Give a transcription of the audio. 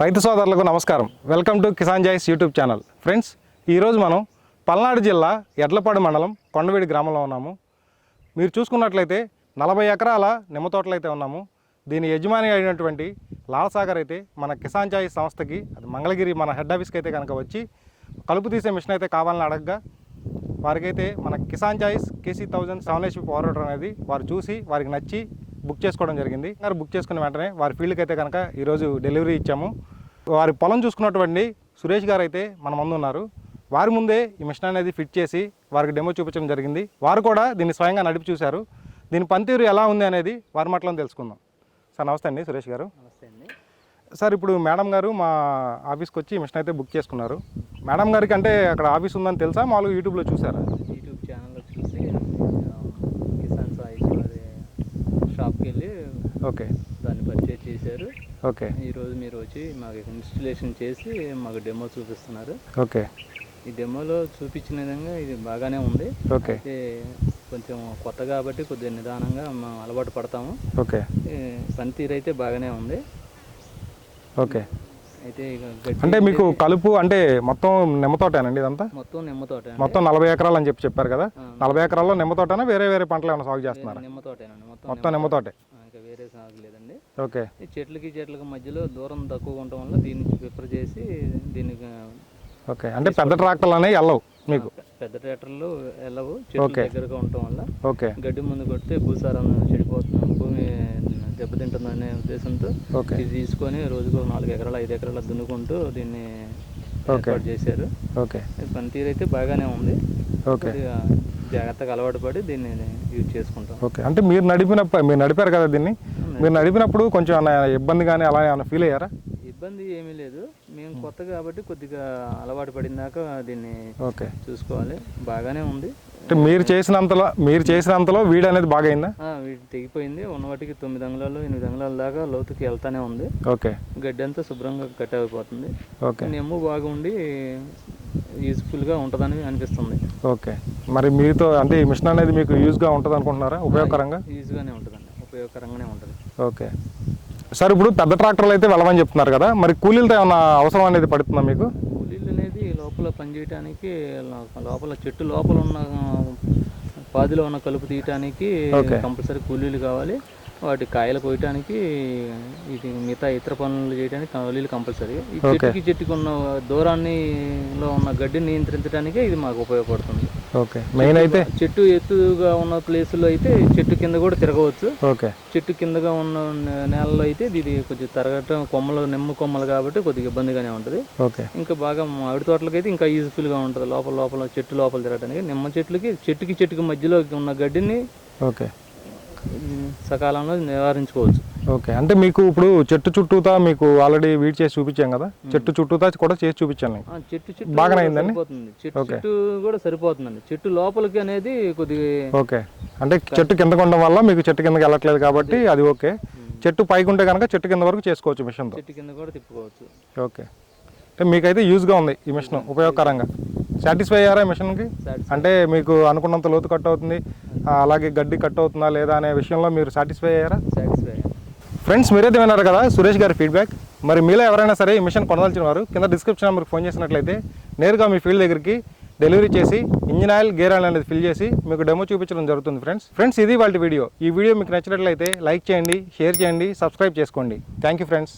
రైతు సోదరులకు నమస్కారం. Welcome to Kisan choice YouTube channel. Friends ఈరోజు మనం పల్నాడు జిల్లా ఎడ్లపాడు మండలం కొండవీడి గ్రామంలో ఉన్నాము. మీరు చూసుకున్నట్లయితే నలభై ఎకరాల నిమ్మ తోటలైతే అయితే ఉన్నాము. దీని యజమాని అయినటువంటి లాలసాగర్ అయితే మన కిసాన్ జాయిస్ సంస్థకి అది మంగళగిరి మన హెడ్ ఆఫీస్కి అయితే కనుక వచ్చి కలుపు తీసే మిషన్ అయితే కావాలని అడగగా వారికైతే మన Kisan choice KC thousand seven HP power అనేది వారు చూసి వారికి నచ్చి బుక్ చేసుకోవడం జరిగింది. బుక్ చేసుకున్న వెంటనే వారి ఫీల్డ్కి అయితే కనుక ఈరోజు డెలివరీ ఇచ్చాము. వారి పొలం చూసుకున్నటువంటి సురేష్ గారు అయితే మన ముందు ఉన్నారు. వారి ముందే ఈ మిషన్ అనేది ఫిట్ చేసి వారికి డెమో చూపించడం జరిగింది. వారు కూడా దీన్ని స్వయంగా నడిపి చూశారు. దీని పనితీరు ఎలా ఉంది అనేది వారి మాటలో తెలుసుకుందాం. సార్ నమస్తే అండి సురేష్ గారు. నమస్తే అండి. సార్ ఇప్పుడు మేడం గారు మా ఆఫీస్కి వచ్చి మిషన్ అయితే బుక్ చేసుకున్నారు. మేడం గారికి అంటే అక్కడ ఆఫీస్ ఉందని తెలుసా? మామూలుగా యూట్యూబ్లో చూసారా యూట్యూబ్ ఛానల్లో చూసి ఆ, కిసాన్ సాయి వారి షాప్కి వెళ్ళి ఓకే. దాన్ని పర్చేజ్ చేశారు. ఓకే. ఈరోజు మీరు వచ్చి మాకు ఇన్స్టలేషన్ చేసి మాకు డెమో చూపిస్తున్నారు. ఓకే. ఈ డెమోలో చూపించిన విధంగా ఇది బాగానే ఉంది. ఓకే. కొంచెం కొత్త కాబట్టి కొద్దిగా నిదానంగా మనం అలవాటు పడతాము. ఓకే. పనితీరు అయితే బాగానే ఉంది. ఓకే. అయితే అంటే మీకు కలుపు అంటే మొత్తం నిమ్మ తోటేనండి ఇదంతా? మొత్తం నిమ్మ తోట. మొత్తం నలభై ఎకరాలు అని చెప్పి చెప్పారు కదా? నలభై ఎకరాల్లో నిమ్మ తోటనా వేరే వేరే పంటలు ఏమైనా సాగు చేస్తున్నారా? నిమ్మ తోటేనండి. మొత్తం నిమ్మ తోటే. ఆ, ఇంకా వేరే సాగు లేదండి ఓకే. ఈ చెట్లకి చెట్లకి మధ్యలో దూరం తక్కువ ఉండటం వల్ల దీన్ని ప్రిఫర్ చేసి దీనికి ఓకే. అంటే పెద్ద ట్రాక్టర్లు అనేవి వెళ్ళవు మీకు? పెద్ద ట్రాక్టర్లు వెళ్ళవు చెట్ల దగ్గరగా ఉండటం వల్ల ఓకే. గడ్డి ముందు కొడితే భూసారం చెడిపోతుంది. భూమి దెబ్బతింటుందనే ఉద్దేశంతో ఓకే. ఇది తీసుకొని రోజుకు నాలుగు ఎకరాలు ఐదు ఎకరాలు దున్నుకుంటూ దీన్ని. ఏర్పాటు చేశారు. ఓకే. పనితీరు అయితే బాగానే ఉంది. ఓకే. జాగ్రత్తగా అలవాటు పడి దీన్ని యూజ్ చేసుకుంటాం. ఓకే. అంటే మీరు నడిపినప్పుడు మీరు నడిపారు కదా దీన్ని? మీరు నడిపినప్పుడు కొంచెం ఇబ్బంది కానీ అలా ఏమైనా ఫీల్ అయ్యారా? ఇబ్బంది ఏమీ లేదు. మేము కొత్త కాబట్టి కొద్దిగా అలవాటు పడిందాక దీన్ని ఓకే. చూసుకోవాలి. బాగానే ఉంది. అంటే మీరు చేసినంతలో మీరు చేసినంతలో వీడు అనేది బాగా అయిందా వీటి తెగిపోయింది. ఉన్న వాటికి తొమ్మిది అంగుళాలు ఎనిమిది అంగుళాల దాకా లోతుకి వెళ్తానే ఉంది. ఓకే. గడ్డి అంతా శుభ్రంగా కట్ అయిపోతుంది. ఓకే. నెమ్ము బాగుండి యూజ్ఫుల్గా ఉంటుందని అనిపిస్తుంది. ఓకే. మరి మీతో అంటే ఈ మిషన్ అనేది మీకు యూజ్గా ఉంటుంది అనుకుంటున్నారా ఉపయోగకరంగా? ఈజీగానే ఉంటుందండి. ఉపయోగకరంగానే ఉంటుంది. ఓకే. సార్ ఇప్పుడు పెద్ద ట్రాక్టర్లు అయితే వెళ్ళమని చెప్తున్నారు కదా మరి కూలీలతో ఏమైనా అవసరం అనేది పడుతుందా మీకు? కూలీలు అనేది లోపల పనిచేయడానికి లో- లోపల చెట్టు లోపల ఉన్న పాదిలో ఉన్న కలుపు తీయటానికి. కంపల్సరీ కూలీలు కావాలి. వాటి కాయలు కోయటానికి ఇది మిగతా ఇతర పనులు చేయడానికి కూలీలు కంపల్సరీ. ఈ చెట్టుకి చెట్టుకి ఉన్న దూరాన్ని లో ఉన్న గడ్డిని నియంత్రించడానికే ఇది మాకు ఉపయోగపడుతుంది. ఓకే. మెయిన్ అయితే చెట్టు ఎత్తుగా ఉన్న ప్లేసుల్లో అయితే చెట్టు కింద కూడా తిరగవచ్చు. ఓకే. చెట్టు కిందగా ఉన్న నేలలో అయితే ఇది కొంచెం తరగటం కొమ్మలు నిమ్మ కొమ్మలు కాబట్టి కొద్దిగా ఇబ్బందిగానే ఉంటుంది. ఓకే. ఇంకా బాగా మామిడి తోటలకి అయితే ఇంకా యూజ్ఫుల్గా ఉంటుంది. లోపల లోపల చెట్టు లోపల తిరగడానికి నిమ్మ చెట్లకి చెట్టుకి చెట్టుకి మధ్యలో ఉన్న గడ్డిని ఓకే. సకాలంలో నివారించుకోవచ్చు. ఓకే. అంటే మీకు ఇప్పుడు చెట్టు చుట్టూతా మీకు ఆల్రెడీ వీడ్ చేసి చూపించాం కదా? చెట్టు చుట్టూతా కూడా చేసి చూపించాను చెట్టు చెట్టు బాగానే కూడా అయిందండి? చెట్టు చెట్టు కూడా సరిపోతుందండి. చెట్టు లోపలికి అనేది కొద్దిగా ఓకే. అంటే చెట్టు కిందకు ఉండడం వల్ల మీకు చెట్టు కిందకి వెళ్ళట్లేదు కాబట్టి అది. ఓకే. చెట్టు పైకి ఉంటే కనుక చెట్టు కింద వరకు చేసుకోవచ్చు మిషన్తో చెట్టు కింద కూడా తిప్పుకోవచ్చు. ఓకే. అంటే మీకైతే యూజ్గా ఉంది ఈ మిషన్ ఉపయోగకరంగా. సాటిస్ఫై అయ్యారా మిషన్కి. అంటే మీకు అనుకున్నంత లోతు కట్ అవుతుంది అలాగే గడ్డి కట్ అవుతుందా లేదా అనే విషయంలో మీరు సాటిస్ఫై అయ్యారా? సాటిస్ఫై ఫ్రెండ్స్ మీరైతే విన్నారు కదా సురేష్ గారి ఫీడ్బ్యాక్ మరి మీలో ఎవరైనా సరే ఈ మిషన్ కొనదలిచిన వారు కింద డిస్క్రిప్షన్ నెంబర్కి ఫోన్ చేసినట్లయితే నేరుగా మీ ఫీల్డ్ దగ్గరికి డెలివరీ చేసి ఇంజిన్ ఆయిల్ గేర్ ఆయిల్ అనేది ఫిల్ చేసి మీకు డెమో చూపించడం జరుగుతుంది ఫ్రెండ్స్ ఫ్రెండ్స్ ఇది వాళ్ళ వీడియో ఈ వీడియో మీకు నచ్చినట్లయితే లైక్ చేయండి షేర్ చేయండి సబ్స్క్రైబ్ చేసుకోండి. Thank you friends